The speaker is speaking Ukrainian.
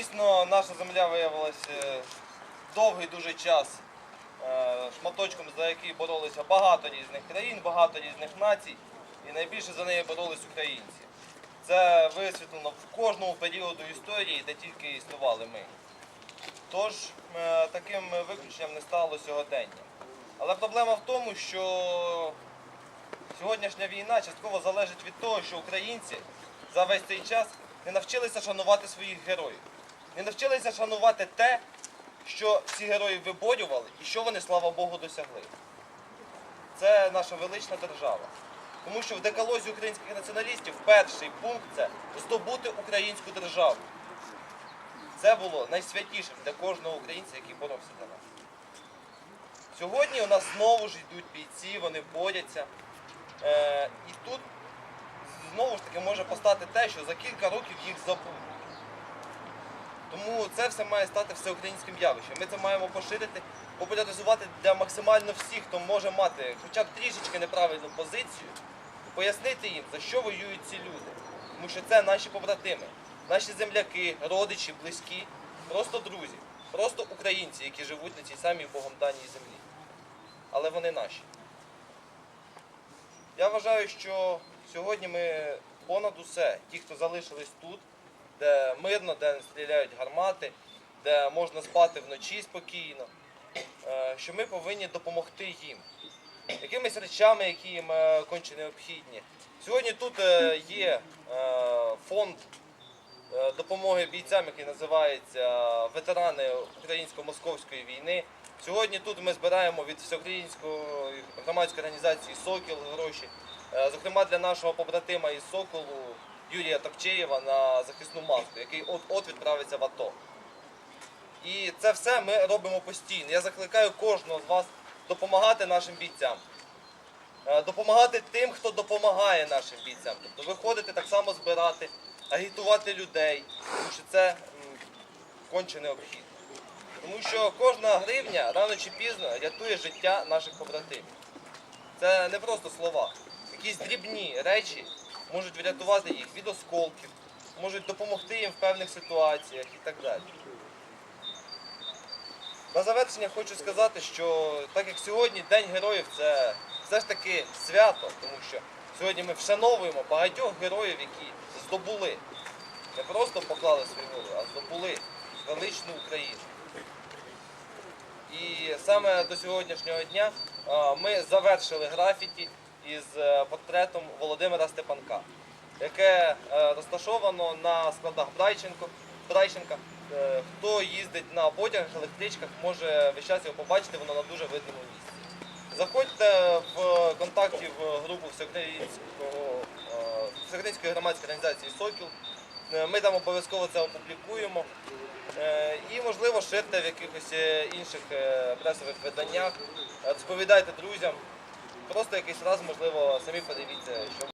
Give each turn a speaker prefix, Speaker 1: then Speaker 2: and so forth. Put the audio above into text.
Speaker 1: Дійсно, наша земля виявилася довгий дуже час е, шматочком, за який боролися багато різних країн, багато різних націй, і найбільше за неї боролись українці. Це висвітлено в кожному періоду історії, де тільки існували ми. Тож е, таким виключенням не стало сьогодення. Але проблема в тому, що сьогоднішня війна частково залежить від того, що українці за весь цей час не навчилися шанувати своїх героїв. Не навчилися шанувати те, що ці герої виборювали і що вони, слава Богу, досягли. Це наша велична держава. Тому що в декалозі українських націоналістів перший пункт це здобути українську державу. Це було найсвятішим для кожного українця, який боровся за нас. Сьогодні у нас знову ж йдуть бійці, вони борються. Е, і тут знову ж таки може постати те, що за кілька років їх забудуть. Тому це все має стати всеукраїнським явищем. Ми це маємо поширити, популяризувати для максимально всіх, хто може мати хоча б трішечки неправильну позицію, пояснити їм, за що воюють ці люди. Тому що це наші побратими, наші земляки, родичі, близькі, просто друзі, просто українці, які живуть на цій самій Богом даній землі. Але вони наші. Я вважаю, що сьогодні ми понад усе, ті, хто залишились тут, де мирно, де не стріляють гармати, де можна спати вночі спокійно, е, що ми повинні допомогти їм якимись речами, які їм е, конче необхідні. Сьогодні тут е, є фонд допомоги бійцям, який називається Ветерани українсько-московської війни. Сьогодні тут ми збираємо від всеукраїнської громадської організації Сокіл гроші, зокрема для нашого побратима із Соколу Юрія Топчеєва на захисну маску, який от-от відправиться в АТО. І це все ми робимо постійно. Я закликаю кожного з вас допомагати нашим бійцям. Е, Допомагати тим, хто допомагає нашим бійцям. Тобто виходити так само збирати, агітувати людей, тому що це конче необхідно. Тому що кожна гривня рано чи пізно рятує життя наших побратимів. Це не просто слова. Якісь дрібні речі можуть врятувати їх від осколків, можуть допомогти їм в певних ситуаціях і так далі. На завершення хочу сказати, що так як сьогодні День героїв це все ж таки свято, тому що сьогодні ми вшановуємо багатьох героїв, які здобули, не просто поклали свою голову, а здобули величну Україну. І саме до сьогоднішнього дня ми завершили графіті із е, портретом Володимира Степанка, яке е, розташовано на складах Брайченко, Брайченка. Е, Хто їздить на потягах, електричках, може весь час його побачити, воно на дуже видному місці. Заходьте в контакті в групу Всеукраїнської громадської організації Сокіл. Ми там обов'язково це опублікуємо. І, можливо, ширте в якихось інших пресових виданнях, розповідайте друзям. Просто якийсь раз, можливо, самі подивіться, що